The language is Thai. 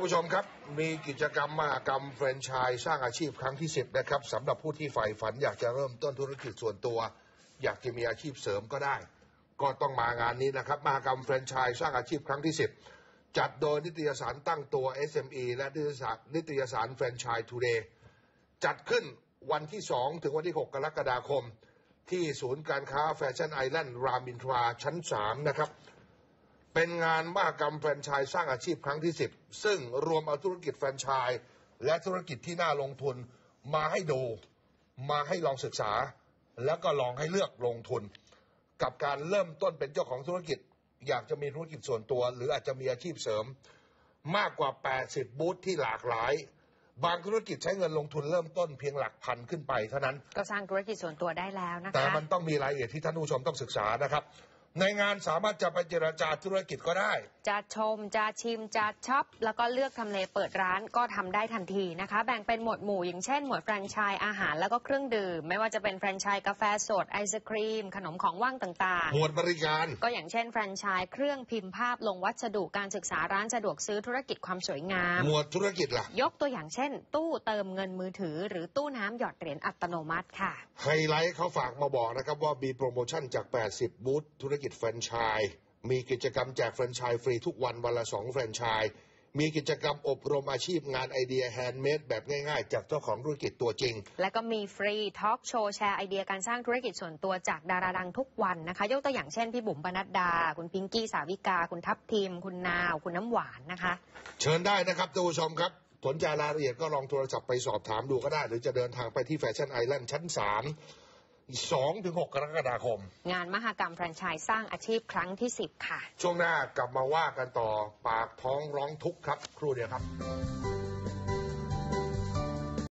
านผู้ชมครับ มีกิจกรรมมหกรรมแฟรนไชส์สร้างอาชีพครั้งที่ 10 นะครับสำหรับผู้ที่ใฝ่ฝันอยากจะเริ่มต้นธุรกิจส่วนตัว อยากจะมีอาชีพเสริมก็ได้ ก็ต้องมางานนี้นะครับมหกรรมแฟรนไชส์สร้างอาชีพครั้งที่ 10 จัดโดยนิตยสารตั้งตัว SME และนิตยสารนิตยสารแฟรนไชส์ทูเดย์จัดขึ้นวันที่ 2 ถึงวันที่ 6 กรกฎาคม ที่ศูนย์การค้าแฟชั่นไอแลนด์รามินทราชั้น 3 นะครับ เป็นงานมหกรรมแฟรนไชส์สร้างอาชีพครั้งที่ 10 ซึ่งรวมเอาธุรกิจแฟรนไชส์และธุรกิจที่น่าลงทุนมาให้ดู มาให้ลองศึกษา แล้วก็ลองให้เลือกลงทุน กับการเริ่มต้นเป็นเจ้าของธุรกิจ อยากจะมีธุรกิจส่วนตัว หรืออาจจะมีอาชีพเสริม มากกว่า 80 บูธที่หลากหลาย บางธุรกิจใช้เงินลงทุนเริ่มต้นเพียงหลักพันขึ้นไปเท่านั้น ก็สร้างธุรกิจส่วนตัวได้แล้วนะคะแต่มันต้องมีรายละเอียดที่ท่านผู้ชมต้องศึกษานะครับ ในงานสามารถจะไปเจราจาธุรกิจก็ได้ จะชม จะชิม จะช็อป แล้วก็เลือกทำเลเปิดร้านก็ทำได้ทันทีนะคะ แบ่งเป็นหมวดหมู่อย่างเช่นหมวดแฟรนไชส์อาหารแล้วก็เครื่องดื่ม ไม่ว่าจะเป็นแฟรนไชส์กาแฟสดไอศครีม ขนมของว่างต่างหมวดบริการๆก็อย่างเช่นแฟรนไชส์เครื่องพิมพ์ภาพลงวัสดุการศึกษาร้านสะดวกซื้อธุรกิจความสวยงาม หมวดธุรกิจล่ะ ยกตัวอย่างเช่น ตู้เติมเงินมือถือ หรือตู้น้ำหยอดเหรียญอัตโนมัติค่ะ ไฮไลท์เขาฝากมาบอกนะครับว่ามีโปรโมชั่นจาก 80 บูธธุรกิจแฟรนไชส์มีกิจกรรมแจกแฟรนไชส์ฟรีทุกวันวันละ2แฟรนไชส์มีกิจกรรมอบรมอาชีพงานไอเดียแฮนด์เมดแบบง่ายๆ จากเจ้าของธุรกิจตัวจริง และก็มีฟรีทอล์กโชว์แชร์ไอเดียการสร้างธุรกิจส่วนตัวจากดาราดังทุกวันนะคะ ยกตัวอย่างเช่นพี่บุ๋มปนัดดา คุณพิงกี้สาวิกา คุณทัพทีม คุณนาว คุณน้ำหวานนะคะ เชิญได้นะครับท่านผู้ชมครับสนใจรายละเอียดก็ลองโทรศัพท์ไปสอบถามดูก็ได้ หรือจะเดินทางไปที่แฟชั่นไอแลนด์ชั้น 3 2ถึง6กรกฎาคม งานมหกรรมแฟรนไชส์สร้างอาชีพครั้งที่ 10 ค่ะ ช่วงหน้ากลับมาว่ากันต่อปากท้องร้องทุกข์ครับ ครู่เดียวครับ